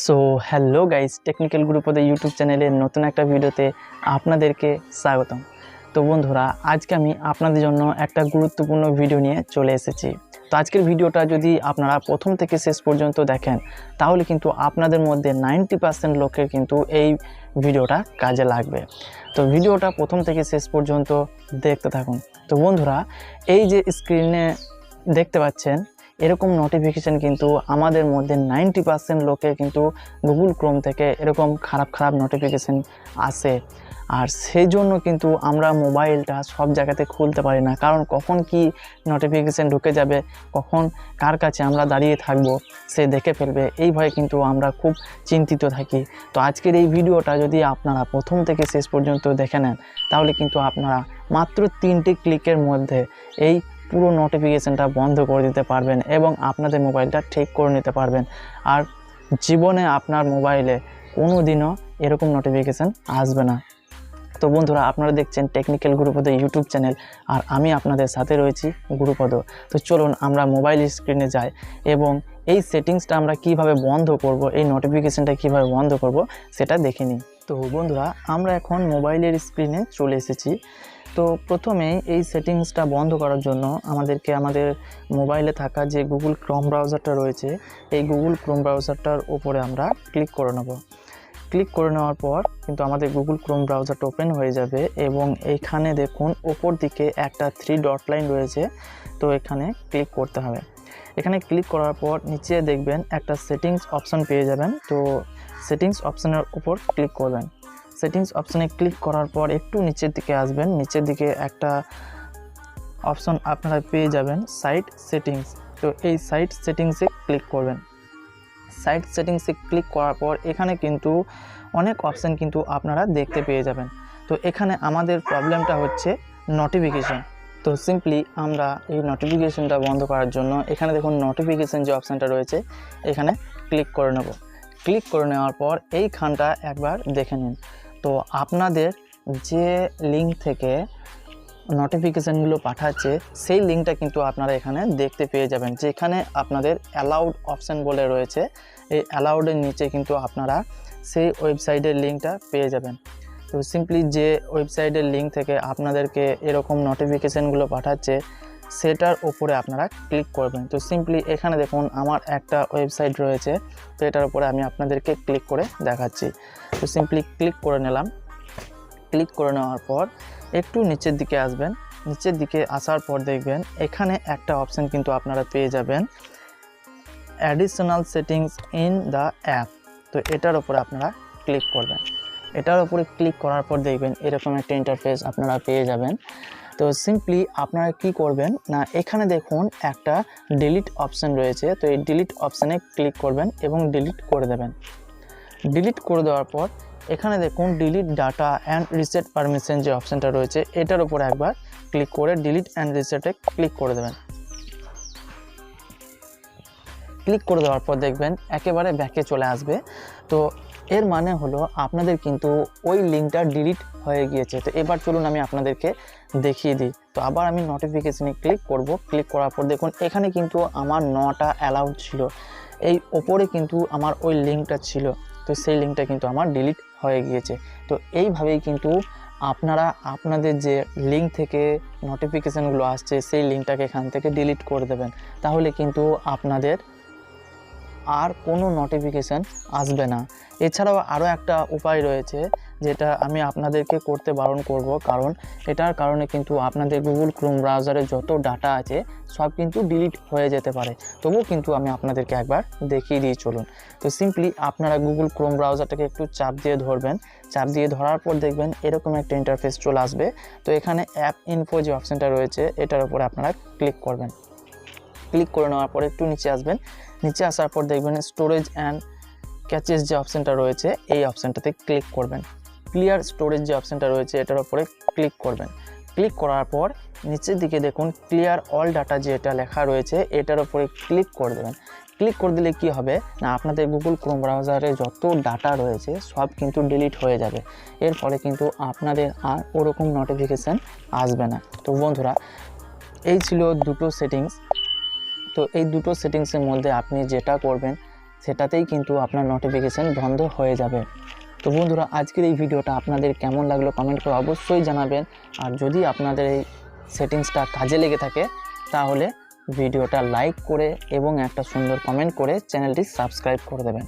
So hello guys technical group গ্রুপদের YouTube চ্যানেলের নতুন একটা ভিডিওতে আপনাদেরকে স্বাগতম। তো বন্ধুরা, আজকে আমি আপনাদের জন্য একটা গুরুত্বপূর্ণ ভিডিও নিয়ে চলে এসেছি। তো আজকের ভিডিওটা যদি আপনারা প্রথম থেকে শেষ পর্যন্ত দেখেন, তাহলে কিন্তু আপনাদের মধ্যে নাইনটি পার্সেন্ট লোকের কিন্তু এই ভিডিওটা কাজে লাগবে। তো ভিডিওটা প্রথম থেকে শেষ পর্যন্ত দেখতে থাকুন। তো বন্ধুরা, এই যে স্ক্রিনে দেখতে পাচ্ছেন এরকম নোটিফিকেশান কিন্তু আমাদের মধ্যে নাইনটি পার্সেন্ট লোকে কিন্তু গুগল ক্রোম থেকে এরকম খারাপ খারাপ নোটিফিকেশান আসে। আর সেই জন্য কিন্তু আমরা মোবাইলটা সব জায়গাতে খুলতে পারি না। কারণ কখন কি নোটিফিকেশান ঢুকে যাবে, কখন কার কাছে আমরা দাঁড়িয়ে থাকব, সে দেখে ফেলবে, এই ভয়ে কিন্তু আমরা খুব চিন্তিত থাকি। তো আজকের এই ভিডিওটা যদি আপনারা প্রথম থেকে শেষ পর্যন্ত দেখে নেন, তাহলে কিন্তু আপনারা মাত্র তিনটি ক্লিকের মধ্যে এই পুরো নোটিফিকেশানটা বন্ধ করে দিতে পারবেন এবং আপনাদের মোবাইলটা ঠিক করে নিতে পারবেন। আর জীবনে আপনার মোবাইলে কোনো দিনও এরকম নোটিফিকেশান আসবে না। তো বন্ধুরা, আপনারা দেখছেন টেকনিক্যাল গুরুপদ ইউটিউব চ্যানেল আর আমি আপনাদের সাথে রয়েছি গুরুপদ তো চলুন আমরা মোবাইল স্ক্রিনে যাই এবং এই সেটিংসটা আমরা কীভাবে বন্ধ করব, এই নোটিফিকেশানটা কীভাবে বন্ধ করব, সেটা দেখে নিই। তো বন্ধুরা, আমরা এখন মোবাইলের স্ক্রিনে চলে এসেছি। তো প্রথমেই এই সেটিংসটা বন্ধ করার জন্য আমাদেরকে আমাদের মোবাইলে থাকা যে গুগল ক্রোম ব্রাউজারটা রয়েছে, এই গুগল ক্রোম ব্রাউজারটার ওপরে আমরা ক্লিক করে নেব। ক্লিক করে নেওয়ার পর কিন্তু আমাদের গুগল ক্রোম ব্রাউজারটা ওপেন হয়ে যাবে এবং এইখানে দেখুন ওপর দিকে একটা থ্রি ডট লাইন রয়েছে, তো এখানে ক্লিক করতে হবে। এখানে ক্লিক করার পর নিচে দেখবেন একটা সেটিংস অপশন পেয়ে যাবেন, তো সেটিংস অপশনের উপর ক্লিক করবেন। সেটিংস অপশানে ক্লিক করার পর একটু নিচের দিকে আসবেন। নিচের দিকে একটা অপশন আপনারা পেয়ে যাবেন সাইট সেটিংস তো এই সাইট সেটিংসে ক্লিক করবেন। সাইট সেটিংসে ক্লিক করার পর এখানে কিন্তু অনেক অপশান কিন্তু আপনারা দেখতে পেয়ে যাবেন। তো এখানে আমাদের প্রবলেমটা হচ্ছে নোটিফিকেশান তো সিম্পলি আমরা এই নোটিফিকেশানটা বন্ধ করার জন্য এখানে দেখুন নোটিফিকেশান যে অপশানটা রয়েছে, এখানে ক্লিক করে নেব। ক্লিক করে নেওয়ার পর এইখানটা একবার দেখে নিন। তো আপনাদের যে লিঙ্ক থেকে নোটিফিকেশানগুলো পাঠাচ্ছে, সেই লিঙ্কটা কিন্তু আপনারা এখানে দেখতে পেয়ে যাবেন। যেখানে আপনাদের অ্যালাউড অপশান বলে রয়েছে, এই অ্যালাউডের নিচে কিন্তু আপনারা সেই ওয়েবসাইটের লিঙ্কটা পেয়ে যাবেন। তো সিম্পলি যে ওয়েবসাইটের লিঙ্ক থেকে আপনাদেরকে এরকম নোটিফিকেশানগুলো পাঠাচ্ছে সেটার উপরে আপনারা ক্লিক করবেন। তো সিম্পলি এখানে দেখুন, আমার একটা ওয়েবসাইট রয়েছে, তো এটার উপরে আমি আপনাদেরকে ক্লিক করে দেখাচ্ছি। তো সিম্পলি ক্লিক করে নিলাম। ক্লিক করে নেওয়ার পর একটু নিচের দিকে আসবেন। নিচের দিকে আসার পর দেখবেন, এখানে একটা অপশান কিন্তু আপনারা পেয়ে যাবেন additional settings in the app তো এটার উপরে আপনারা ক্লিক করবেন। এটার উপরে ক্লিক করার পর দেখবেন, এরকম একটা ইন্টারফেস আপনারা পেয়ে যাবেন। তো সিম্পলি আপনারা কি করবেন, না, এখানে দেখুন একটা ডিলিট অপশান রয়েছে, তো এই ডিলিট অপশানে ক্লিক করবেন এবং ডিলিট করে দেবেন। ডিলিট করে দেওয়ার পর, এখানে দেখুন delete data and reset permission যে অপশানটা রয়েছে, এটার উপর একবার ক্লিক করে ডিলিট অ্যান্ড রিসেটে ক্লিক করে দেবেন। ক্লিক করে দেওয়ার পর দেখবেন একেবারে ব্যাকে চলে আসবে। তো এর মানে হলো আপনাদের কিন্তু ওই লিঙ্কটা ডিলিট হয়ে গিয়েছে। তো এবার চলুন আমি আপনাদেরকে দেখিয়ে দিই। তো আবার আমি নোটিফিকেশানে ক্লিক করব। ক্লিক করার পর দেখুন, এখানে কিন্তু আমার নটা অ্যালাউড ছিল। এই ওপরে কিন্তু আমার ওই লিঙ্কটা ছিল। তো সেই লিঙ্কটা কিন্তু আমার ডিলিট হয়ে গিয়েছে। তো এইভাবেই কিন্তু আপনারা, আপনাদের যে লিঙ্ক থেকে নোটিফিকেশানগুলো আসছে, সেই লিঙ্কটাকে এখান থেকে ডিলিট করে দেবেন। তাহলে কিন্তু আপনাদের আর কোনো নোটিফিকেশান আসবে না। এছাড়াও আরও একটা উপায় রয়েছে যেটা আমি আপনাদেরকে করতে বারণ করব, কারণ এটার কারণে কিন্তু আপনাদের গুগল ক্রোম ব্রাউজারে যত ডাটা আছে সব কিন্তু ডিলিট হয়ে যেতে পারে। তবুও কিন্তু আমি আপনাদেরকে একবার দেখিয়ে দিয়ে চলুন। তো সিম্পলি আপনারা গুগল ক্রোম ব্রাউজারটাকে একটু চাপ দিয়ে ধরবেন। চাপ দিয়ে ধরার পর দেখবেন এরকম একটা ইন্টারফেস চলে আসবে। তো এখানে অ্যাপ ইনফো যে অপশানটা রয়েছে, এটার উপরে আপনারা ক্লিক করবেন। ক্লিক করে নেওয়ার পর একটু নিচে আসবেন। নিচে আসার পর দেখবেন স্টোরেজ অ্যান্ড ক্যাচেস যে অপশানটা রয়েছে, এই অপশানটাতে ক্লিক করবেন। ক্লিয়ার স্টোরেজ যে অপশানটা রয়েছে, এটার উপরে ক্লিক করবেন। ক্লিক করার পর নিচের দিকে দেখুন ক্লিয়ার অল ডাটা যেটা লেখা রয়েছে, এটার উপরে ক্লিক করে দেবেন। ক্লিক করে দিলে কি হবে? না, আপনাদের গুগল ক্রোম ব্রাউজারে যত ডাটা রয়েছে, সব কিন্তু ডিলিট হয়ে যাবে। এর ফলে কিন্তু আপনাদের আর ওরকম নোটিফিকেশান আসবে না। তো বন্ধুরা, এই ছিল দুটো সেটিংস তো এই দুটো সেটিংসের মধ্যে আপনি যেটা করবেন সেটাতেই কিন্তু আপনার নোটিফিকেশান বন্ধ হয়ে যাবে। তো বন্ধুরা, আজকের এই ভিডিওটা আপনাদের কেমন লাগল কমেন্ট করে অবশ্যই জানাবেন। আর যদি আপনাদের এই সেটিংসটা কাজে লেগে থাকে, তাহলে ভিডিওটা লাইক করে এবং একটা সুন্দর কমেন্ট করে চ্যানেলটি সাবস্ক্রাইব করে দেবেন।